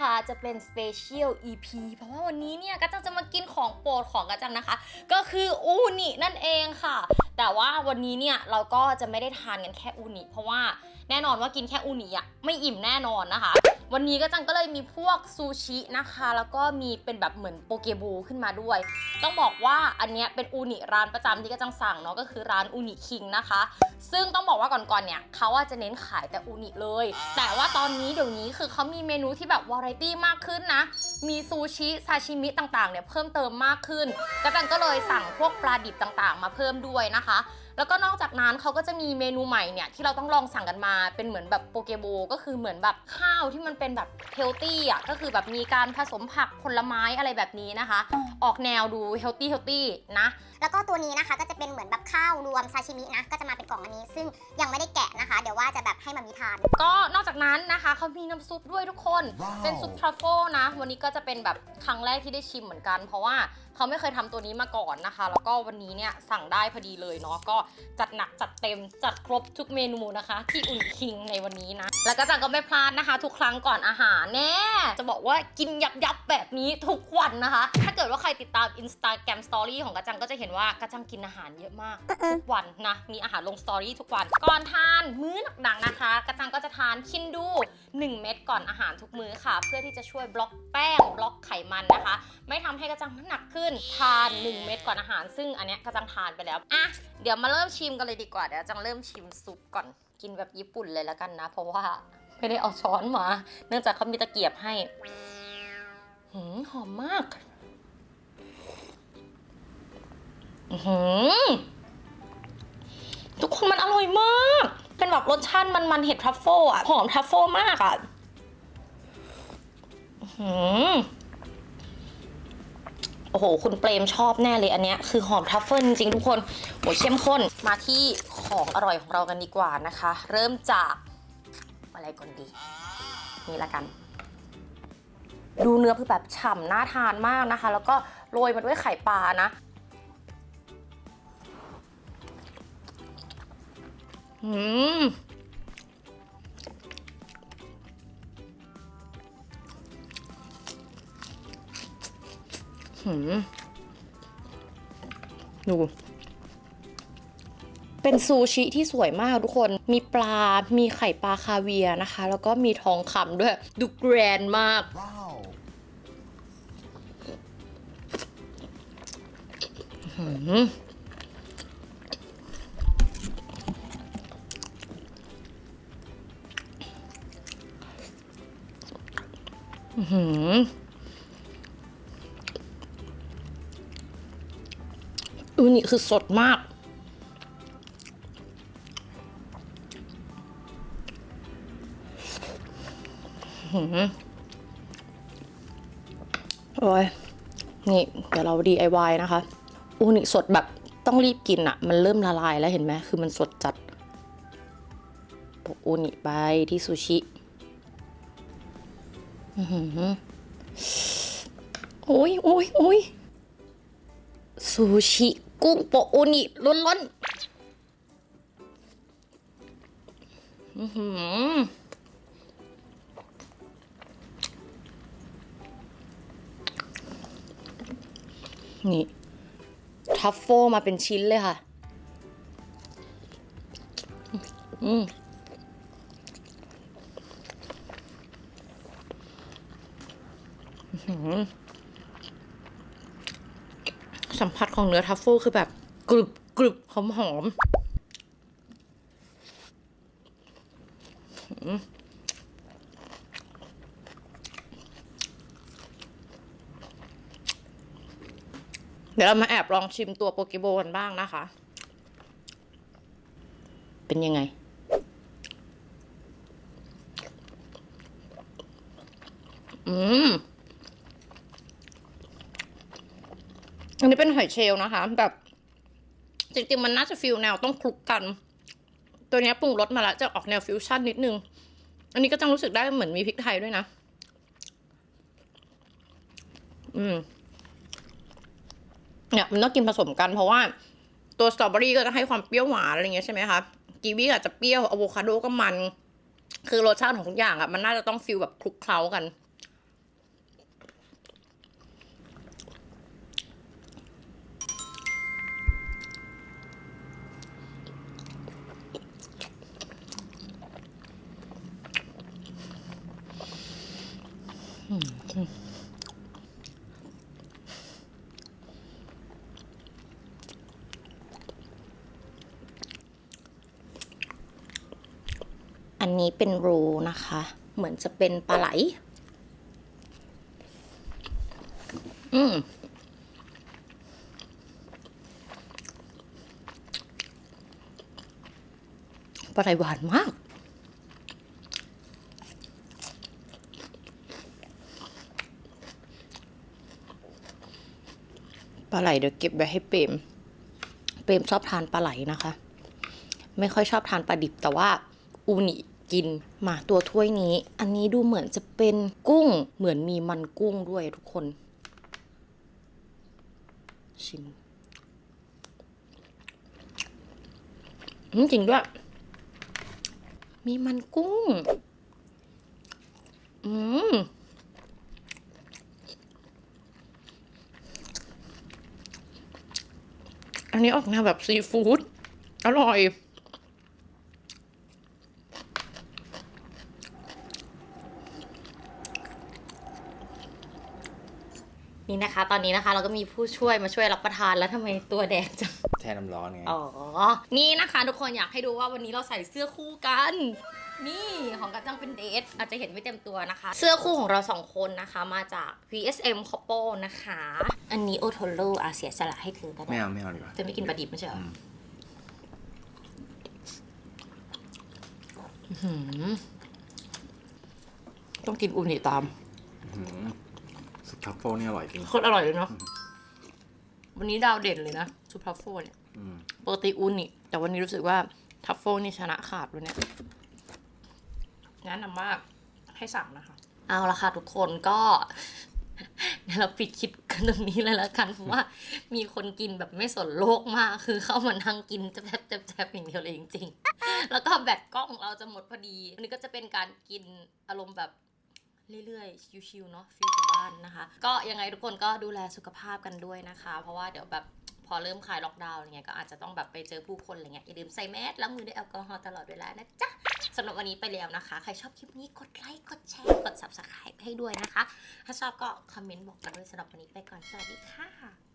นะคะจะเป็นสเปเชียล EP เพราะว่าวันนี้เนี่ยกระจังจะมากินของโปรดของกระจังนะคะ ก็คืออูนินั่นเองค่ะ แต่ว่าวันนี้เนี่ยเราก็จะไม่ได้ทานกันแค่อูนิเพราะว่า แน่นอนว่ากินแค่อูนิอะไม่อิ่มแน่นอนนะคะ วันนี้กระจังก็เลยมีพวกซูชินะคะ แล้วก็มีเป็นแบบเหมือนโปเกบูขึ้นมาด้วย ต้องบอกว่าอันเนี้ยเป็นอูนิร้านประจำที่กระจังสั่งเนาะก็คือร้านอูนิคิงนะคะ ซึ่งต้องบอกว่าก่อนๆเนี่ยเขาว่าจจะเน้นขายแต่อูนิเลย แต่ว่าตอนนี้เดี๋ยวนี้คือเขามีเมนูที่แบบวาไรตี้มากขึ้นนะ มีซูชิซาชิมิต่างๆเนี่ยเพิ่มเติมมากขึ้นกระจังก็เลยสั่งพวกปลาดิบต่างๆ มาเพิ่มด้วยนะคะ แล้วก็นอกจากนั้นเขาก็จะมีเมนูใหม่เนี่ยที่เราต้องลองสั่งกันมาเป็นเหมือนแบบโปเกโบก็คือเหมือนแบบข้าวที่มันเป็นแบบเฮลตี้อะก็คือแบบมีการผสมผักผลไม้อะไรแบบนี้นะคะ ออกแนวดูเฮลตี้เฮลตี้นะ แล้วก็ตัวนี้นะคะก็จะเป็นเหมือนแบบข้าวรวมซาชิมินะก็จะมาเป็นกล่องอันนี้ ซึ่งยังไม่ได้แกะนะคะ เดี๋ยวว่าจะแบบให้มามีทาน ก็นอกจากนั้นนะคะเขามีน้ำซุปด้วยทุกคนว้าวเป็นซุปทรัฟเฟิลนะ วันนี้ก็จะเป็นแบบครั้งแรกที่ได้ชิมเหมือนกัน เพราะว่าเขาไม่เคยทำตัวนี้มาก่อนนะคะ แล้วก็วันนี้เนี่ยสั่งได้พอดีเลยเนาะก็จัดหนักจัดเต็มจัดครบทุกเมนูนะคะ ที่อุ่นคิงในวันนี้นะ แล้วก็จังก็ไม่พลาดนะคะ ทุกครั้งก่อนอาหารแน่จะบอกว่ากินยับยับแบบนี้ทุกวันนะคะ ถ้าเกิดว่าใครติดตาม Instagram Story ของกระจังก็จะเห็นว่ากระจังกินอาหารเยอะมากทุกวันนะมีอาหารลงสตอรี่ทุกวัน ก่อนทานมื้อหนักๆนะคะ กระจังก็จะทานคินดู 1 เม็ดก่อนอาหารทุกมื้อค่ะ เพื่อที่จะช่วยบล็อกแป้งบล็อกไขมันนะคะ ไม่ทำให้กระจังน้ำหนักขึ้นทาน 1 เม็ดก่อนอาหาร ซึ่งอันเนี้ยกระจังทานไปแล้วอะเดี๋ยวมาเริ่มริ่มชิมกันเลยดีกว่าเดี๋ยวจังเริ่มชิมซุปก่อนกินแบบญี่ปุ่นเลยแล้วกันนะ เพราะว่าไม่ได้เอาช้อนมา เนื่องจากเขามีตะเกียบให้หืมหอมมากหือทุกคนมันอร่อยมาก เป็นแบบรสชาติมันมันเห็ดทรัฟเฟิลอะหอมทรัฟเฟิลมากอะหือ โอ้โห คุณเปรมชอบแน่เลยอันเนี้ยคือหอมทัฟเฟิลจริงทุกคนโหเข้มข้นมาที่ของอร่อยของเรากันดีกว่านะคะ เริ่มจากอะไรก่อนดี นี่ละกัน ดูเนื้อคือแบบฉ่ำน่าทานมากนะคะ แล้วก็โรยมาด้วยไข่ปลานะอืม ดู เป็นซูชิที่สวยมากทุกคน มีปลา มีไข่ปลาคาเวียนะคะ แล้วก็มีทองคำด้วย ดูแกรนมาก อือหือ คือสดมากหือโอ้ย นี่ เดี๋ยวเรา DIY นะคะ อูนิสดแบบต้องรีบกินอะมันเริ่มละลายแล้วเห็นไหม คือมันสดจัดโปะอูนิไปที่ซูชิอือหือโอ้ยโอ้ยโอ้ยซูชิ กุ้งโปะอูนิล้นล้นๆนี่ ทัฟเฟมาเป็นชิ้นเลยค่ะ อืมอื้อหือ สัมผัสของเนื้อทัฟเฟิลคือแบบกรึบกรึบหอมหอมเดี๋ยวเรามาแอบลองชิมตัวโปเกโบกันบ้างนะคะ เป็นยังไง อืม อันนี้เป็นหอยเชลล์นะคะ แบบจริงๆมันน่าจะฟิลแนวต้องคลุกกัน ตัวนี้ปรุงรสมาแล้วจะออกแนวฟิวชั่นนิดนึง อันนี้ก็จังรู้สึกได้เหมือนมีพริกไทยด้วยนะ อืมเนี่ยมันต้องกินผสมกันเพราะว่า ตัวสตรอเบอรี่ก็จะให้ความเปรี้ยวหวานอะไรเงี้ยใช่ไหมคะกีวีอาจจะเปรี้ยวอะโวคาโดก็มัน คือรสชาติของทุกอย่างอะมันน่าจะต้องฟิลแบบคลุกเคล้ากัน อันนี้เป็นรูนะคะ เหมือนจะเป็นปลาไหล อืมปลาไหลหวานมาก ปลาไหลเดี๋ยวเก็บไว้ให้เปรมเปรมชอบทานปลาไหลนะคะ ไม่ค่อยชอบทานปลาดิบแต่ว่าอูนิกินมาตัวถ้วยนี้ อันนี้ดูเหมือนจะเป็นกุ้งเหมือนมีมันกุ้งด้วยทุกคน ชิมอืมจริงด้วย มีมันกุ้ง อืม อันนี้ออกแนวแบบซีฟู้ดอร่อย นี่นะคะ ตอนนี้นะคะ เราก็มีผู้ช่วยมาช่วยรับประทานแล้วทำไมตัวแดงจัง แช่น้ำร้อนไง อ๋อ นี่นะคะ ทุกคนอยากให้ดูว่าวันนี้เราใส่เสื้อคู่กัน นี่ของกระจังเป็นเดทอาจจะเห็นไม่เต็มตัวนะคะ เสื้อคู่ของเราสองคนนะคะมาจาก VSM Couple นะคะ อันนี้โอโทโร่อาเสียสละให้เธอก็ไม่ได้เอาไม่เอาดีกว่าจะไม่กินปลาดิบไม่ใช่เหรออืมอื้อหือต้องกินอูนิตามอื้อหือซุปทัฟเฟิลนี่อร่อยจริงโคตรอร่อยเลยเนาะวันนี้ดาวเด่นเลยนะซูทัฟโฟเนี่ยอืมปกติอูนิแต่วันนี้รู้สึกว่าทัฟเฟิลนี่ชนะขาดเลยเนี่ย แนะนำว่าให้สั่งนะคะ เอาละค่ะทุกคนก็เราปิดคลิปกันตรงนี้เลยแล้วกันเพราะว่ามีคนกินแบบไม่สนโลกมากคือเข้ามานั่งกินแจ๊บแจ๊บแจ๊บอย่างเดียวเลยจริงๆ แล้วก็แบตกล้องเราจะหมดพอดีอันนี้ก็จะเป็นการกินอารมณ์แบบเรื่อยๆ ชิวๆเนาะฟิลบ้านนะคะ ก็ยังไงทุกคนก็ดูแลสุขภาพกันด้วยนะคะ เพราะว่าเดี๋ยวแบบ พอเริ่มคลายล็อกดาวน์อะไรเงี้ยก็อาจจะต้องแบบไปเจอผู้คนอะไรเงี้ยอย่าลืมใส่แมสล้างมือด้วยแอลกอฮอล์ตลอดเวลานะจ๊ะสำหรับวันนี้ไปแล้วนะคะ ใครชอบคลิปนี้กดไลค์กดแชร์กด subscribe ให้ด้วยนะคะ ถ้าชอบก็คอมเมนต์บอกกันด้วยสำหรับวันนี้ไปก่อนสวัสดีค่ะ